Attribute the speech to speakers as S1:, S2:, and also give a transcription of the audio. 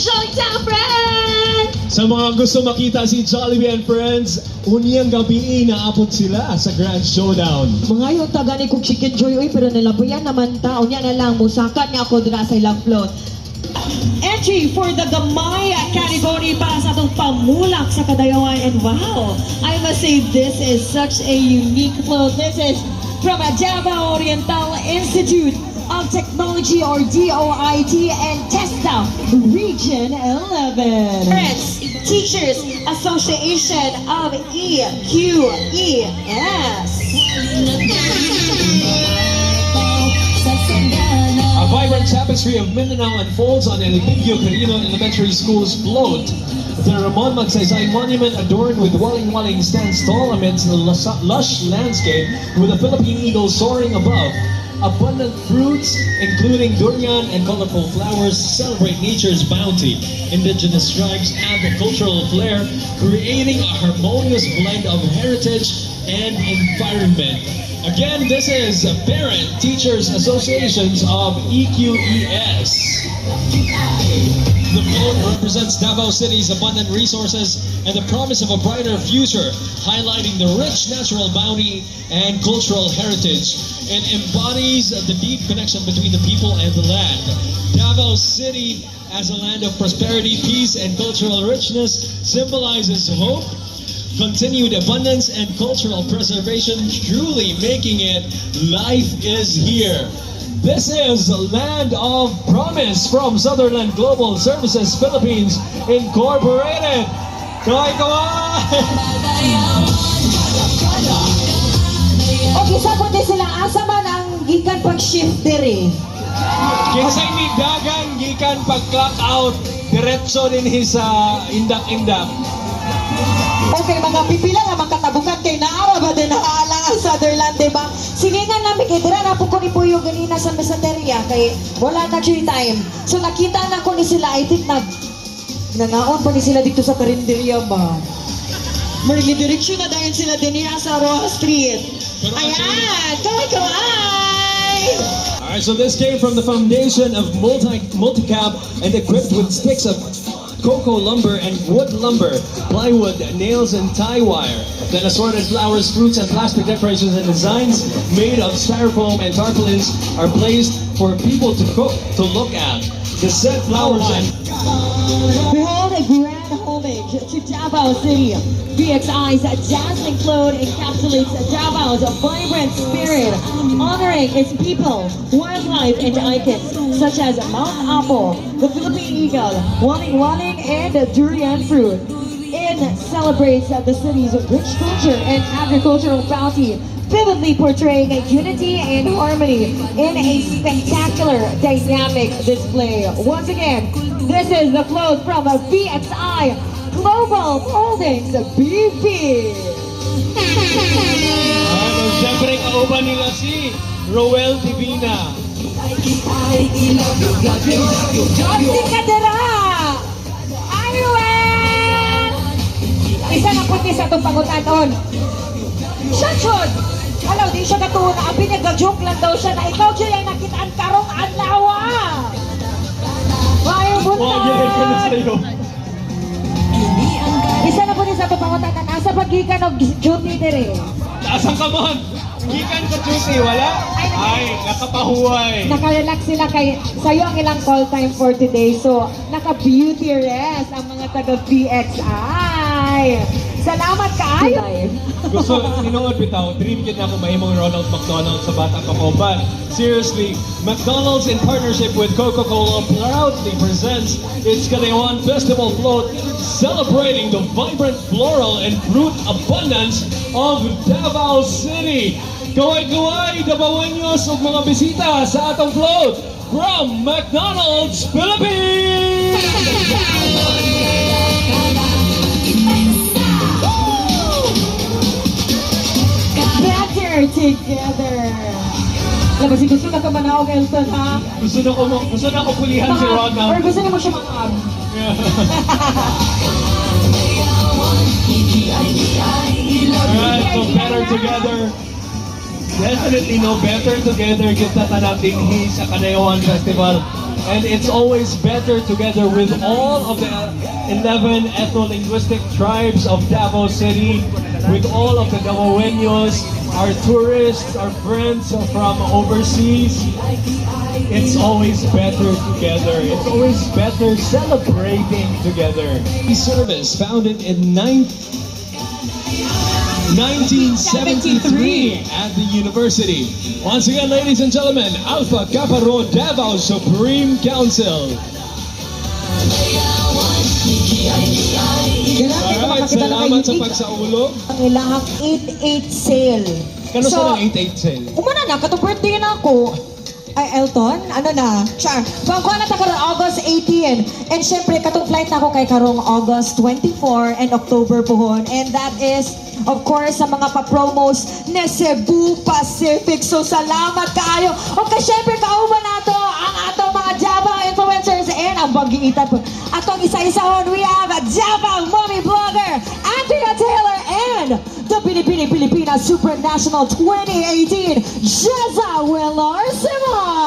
S1: Showtime, friend!
S2: Sa mga gusto makita si Jollibee and Friends, unyang gabi naapot sila sa Grand Showdown.
S1: Mga yung taga ni kong chicken joy, uy, pero nalabuyan naman ta. Unya na lang, musakat niya ako dira sa ilang float.
S3: Entry for the Gamay category para sa itong pamulak sa Kadayawan. And wow, I must say this is such a unique float. This is from a Davao Oriental Institute of Technology or DOIT and TESTA Region 11. Friends, Teachers Association of EQES.
S2: A vibrant tapestry of Mindanao unfolds on El Emilio Carino Elementary School's float. The Ramon Magsaysay Monument adorned with Waling-Waling stands tall amidst the lush landscape with a Philippine eagle soaring above. Abundant fruits, including durian and colorful flowers, celebrate nature's bounty. Indigenous tribes add the cultural flair, creating a harmonious blend of heritage and environment. Again, this is Parent Teachers Associations of EQES. The float represents Davao City's abundant resources and the promise of a brighter future, highlighting the rich natural bounty and cultural heritage. It embodies the deep connection between the people and the land. Davao City, as a land of prosperity, peace, and cultural richness, symbolizes hope, continued abundance and cultural preservation, truly making it life is here. This is the land of promise from Sutherland Global Services Philippines Incorporated. Kawai kawai!
S1: Okay, sa din sila, asa man ang gikan pag-shift diri?
S2: Kinsay ni Dagang gikan pag clock out diretso din sa indak-indak.
S1: Okay, mga pipila nga makatabukan kay naara ba din nakaalang ang Sutherland, di ba? Sige nga namin, kay dira na po ko ni Puyo ganina sa mesateria, kay wala na dyan time. So nakita na ko ni sila, I think nag, nangaon pa ni sila dito sa karinderya ba? Marili direksyon na dahil sila din niya sa Roa Street. Ayan! Kaway kaway!
S2: Alright, so this came from the foundation of multi multicab and equipped with sticks of cocoa lumber and wood lumber, plywood, nails, and tie wire. Then assorted flowers, fruits, and plastic decorations and designs made of styrofoam and tarpaulins are placed for people to cook to look at. The set flowers and
S3: Behold a grand homage to Davao City. VXI's dazzling float encapsulates Davao's vibrant spirit, honoring its people, wildlife, and icons such as Mount Apo, the Philippine Eagle, Waling Waling, and durian fruit. It celebrates the city's rich culture and agricultural bounty, vividly portraying unity and harmony in a spectacular, dynamic display. Once again, this is the float from a VXI Global Holdings BP.
S2: ano, siyempre kauban nila si Roel Divina.
S1: Johnson Kadera! Iwan! Isa na puti sa itong pangutanon. Chod! Alaw, di siya katuwa na abi nag-joke lang daw siya na ikaw siya yung nakitaan karong
S2: Huwag yan ka na
S1: buntag!
S2: sa'yo.
S1: Sa itong pangutanon. Asa paggikan og duty dire?
S2: Asang ka mon? Gikan ka duty, wala? Ay, nakapahuway.
S1: Nakarelax sila kay sa'yo ang ilang call time for today. So, naka-beauty rest ang mga taga-PXI. Salamat kaayo.
S2: Gusto, tinuod bitaw, dream kid na ako mahimong Ronald McDonald sa Batang Kapoban. Seriously, McDonald's in partnership with Coca-Cola proudly presents its Kalawan Festival Float celebrating the vibrant floral and fruit abundance of Davao City. Kaway-kaway, Davaoeños ug mga bisita sa atong float from McDonald's Philippines!
S1: Together. Alam mo, si gusto na ka manawag, Elton, ha?
S2: Gusto na ko, gusto na ko pulihan si
S1: Or
S2: Ronald.
S1: gusto na mo siya makag.
S2: Alright, so better together. Definitely no better together kita tanang dinhi sa Kanayawan Festival. And it's always better together with all of the 11 ethno-linguistic tribes of Davao City, with all of the Davaoenos, our tourists, our friends from overseas. It's always better together. It's always better celebrating together. The Service founded in 9 1973 at the university. Once again, ladies and gentlemen, Alpha Kappa Rho Davao Supreme Council.
S1: Kailangan ko
S2: Alright,
S1: makakita na
S2: salamat sa
S1: kayo
S2: pagsaulog.
S1: ang ilahang 8-8 sale.
S2: Kano sa ng 88 sale?
S1: Umana na, katong birthday na ako. Ay, Elton, ano na? Char. Pangkuha na ta karon August 18. And syempre, katong flight na ako kay karong August 24 and October pohon. And that is, of course, sa mga pa-promos na Cebu Pacific. So, salamat kaayo. O kay syempre, kauban nato ang atong mga Java influencers and ang bagiitan po. Atong isa-isahon, we have Java mommy blogger, Supernational 2018, Jezza Willar Simon.